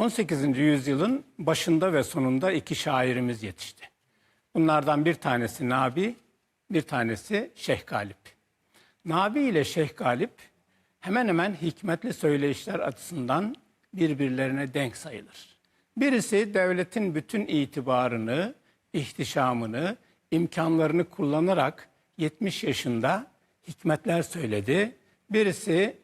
18. yüzyılın başında ve sonunda iki şairimiz yetişti. Bunlardan bir tanesi Nabi, bir tanesi Şeyh Galip. Nabi ile Şeyh Galip hemen hemen hikmetli söyleyişler açısından birbirlerine denk sayılır. Birisi devletin bütün itibarını, ihtişamını, imkanlarını kullanarak 70 yaşında hikmetler söyledi. Birisi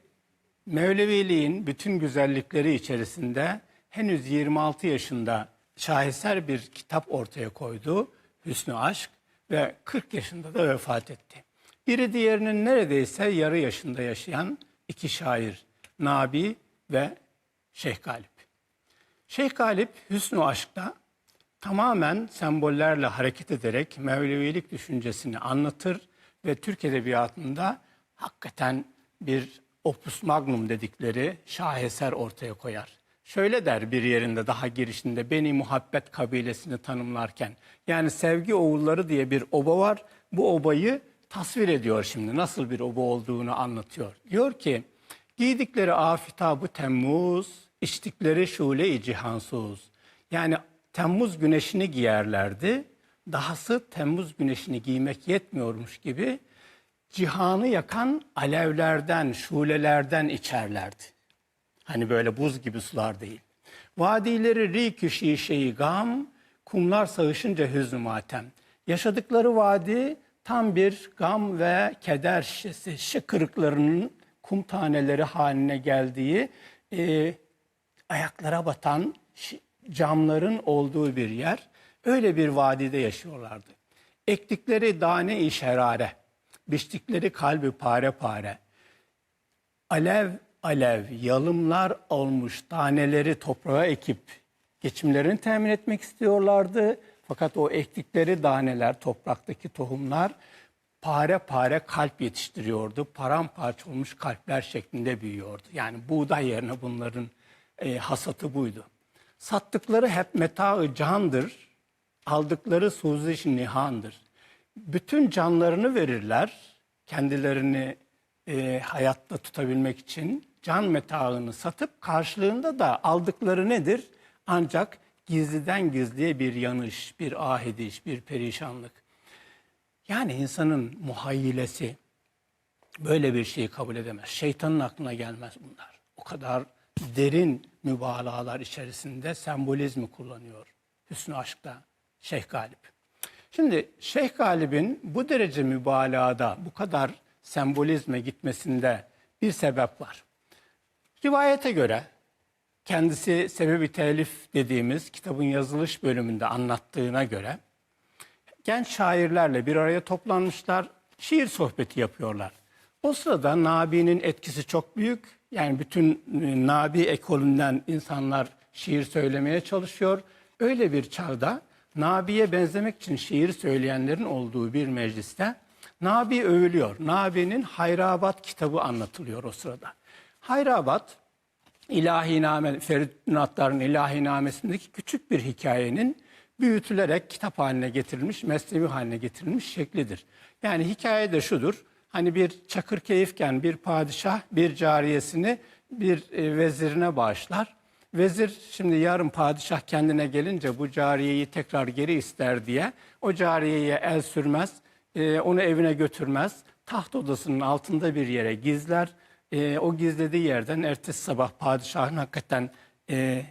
Mevleviliğin bütün güzellikleri içerisinde henüz 26 yaşında şaheser bir kitap ortaya koydu. Hüsnü Aşk ve 40 yaşında da vefat etti. Biri diğerinin neredeyse yarı yaşında yaşayan iki şair Nabi ve Şeyh Galip. Şeyh Galip Hüsnü Aşk'ta tamamen sembollerle hareket ederek Mevlevilik düşüncesini anlatır ve Türk Edebiyatı'nda hakikaten bir opus magnum dedikleri şaheser ortaya koyar. Şöyle der bir yerinde daha girişinde Beni Muhabbet kabilesini tanımlarken. Yani sevgi oğulları diye bir oba var. Bu obayı tasvir ediyor şimdi. Nasıl bir oba olduğunu anlatıyor. Diyor ki giydikleri afitabı Temmuz, içtikleri şule-i cihansuz. Yani Temmuz güneşini giyerlerdi. Dahası Temmuz güneşini giymek yetmiyormuş gibi cihanı yakan alevlerden, şulelerden içerlerdi. Hani böyle buz gibi sular değil. Vadileri rikü şişeyi gam, kumlar sağışınca hüznü matem. Yaşadıkları vadi tam bir gam ve keder şişesi, şişe kırıklarının kum taneleri haline geldiği, e, ayaklara batan camların olduğu bir yer. Öyle bir vadide yaşıyorlardı. Ektikleri dane-i şerare, biçtikleri kalbi pare pare, alev alev yalımlar olmuş taneleri toprağa ekip geçimlerini temin etmek istiyorlardı. Fakat o ektikleri daneler, topraktaki tohumlar pare pare kalp yetiştiriyordu. Paramparça olmuş kalpler şeklinde büyüyordu. Yani buğday yerine bunların e, hasatı buydu. Sattıkları hep metaı candır, aldıkları suziş nihandır. Bütün canlarını verirler, kendilerini e, hayatta tutabilmek için can metaını satıp karşılığında da aldıkları nedir? Ancak gizliden gizliye bir yanış, bir ah ediş, bir perişanlık. Yani insanın muhayyilesi böyle bir şeyi kabul edemez. Şeytanın aklına gelmez bunlar. O kadar derin mübalağalar içerisinde sembolizmi kullanıyor Hüsnü Aşk'ta Şeyh Galip. Şimdi Şeyh Galip'in bu derece mübalağada bu kadar sembolizme gitmesinde bir sebep var. Rivayete göre kendisi sebebi telif dediğimiz kitabın yazılış bölümünde anlattığına göre genç şairlerle bir araya toplanmışlar, şiir sohbeti yapıyorlar. O sırada Nabi'nin etkisi çok büyük. Yani bütün e, Nabi ekolünden insanlar şiir söylemeye çalışıyor. Öyle bir çağda Nabi'ye benzemek için şiir söyleyenlerin olduğu bir mecliste Nabi övülüyor. Nabi'nin Hayrabat kitabı anlatılıyor o sırada. Hayrabat İlahiname, Feridun Attar'ın İlahinamesindeki küçük bir hikayenin büyütülerek kitap haline getirilmiş, mesnevi haline getirilmiş şeklidir. Yani hikaye de şudur. Hani bir çakır keyifken bir padişah bir cariyesini bir e, vezirine bağışlar. Vezir şimdi yarın padişah kendine gelince bu cariyeyi tekrar geri ister diye o cariyeye el sürmez, e, onu evine götürmez. Taht odasının altında bir yere gizler. E, o gizlediği yerden ertesi sabah padişahın hakikaten e,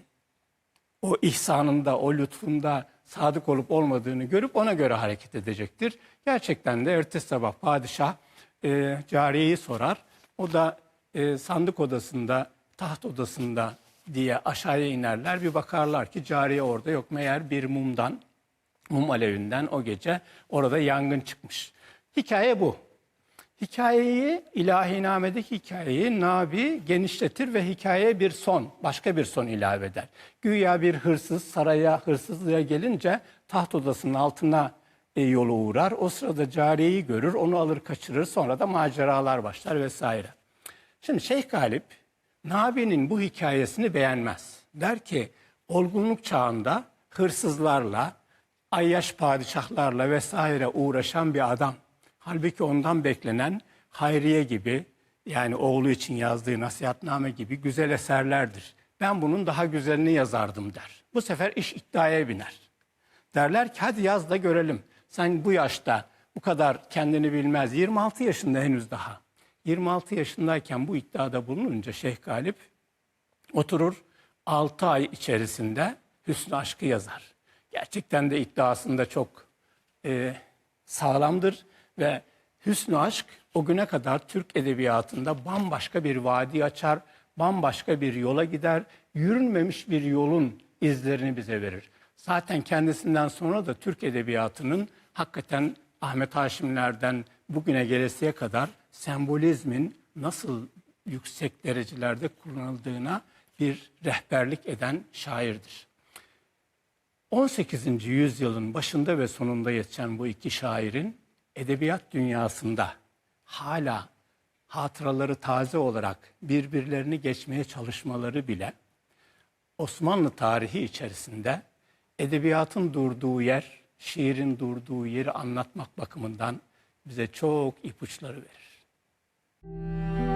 o ihsanında, o lütfunda sadık olup olmadığını görüp ona göre hareket edecektir. Gerçekten de ertesi sabah padişah e, cariyeyi sorar. O da e, sandık odasında, taht odasında diye aşağıya inerler. Bir bakarlar ki cariye orada yok. Meğer bir mumdan, mum alevinden o gece orada yangın çıkmış. Hikaye bu. Hikayeyi, ilahinamedeki hikayeyi Nabi genişletir ve hikayeye bir son, başka bir son ilave eder. Güya bir hırsız saraya hırsızlığa gelince taht odasının altına e, yolu uğrar. O sırada cariyeyi görür, onu alır kaçırır. Sonra da maceralar başlar vesaire. Şimdi Şeyh Galip, Nabi'nin bu hikayesini beğenmez. Der ki, olgunluk çağında hırsızlarla, ayyaş padişahlarla vesaire uğraşan bir adam. Halbuki ondan beklenen Hayriye gibi yani oğlu için yazdığı nasihatname gibi güzel eserlerdir. ben bunun daha güzelini yazardım der. Bu sefer iş iddiaya biner. Derler ki hadi yaz da görelim. Sen bu yaşta bu kadar kendini bilmez. 26 yaşında henüz daha. 26 yaşındayken bu iddiada bulununca Şeyh Galip oturur 6 ay içerisinde Hüsnü Aşk'ı yazar. Gerçekten de iddiasında çok e, sağlamdır ve Hüsnü Aşk o güne kadar Türk edebiyatında bambaşka bir vadi açar, bambaşka bir yola gider, yürünmemiş bir yolun izlerini bize verir. Zaten kendisinden sonra da Türk edebiyatının hakikaten Ahmet Haşimlerden bugüne gelesiye kadar sembolizmin nasıl yüksek derecelerde kullanıldığına bir rehberlik eden şairdir. 18. yüzyılın başında ve sonunda yetişen bu iki şairin edebiyat dünyasında hala hatıraları taze olarak birbirlerini geçmeye çalışmaları bile Osmanlı tarihi içerisinde edebiyatın durduğu yer, şiirin durduğu yeri anlatmak bakımından bize çok ipuçları verir.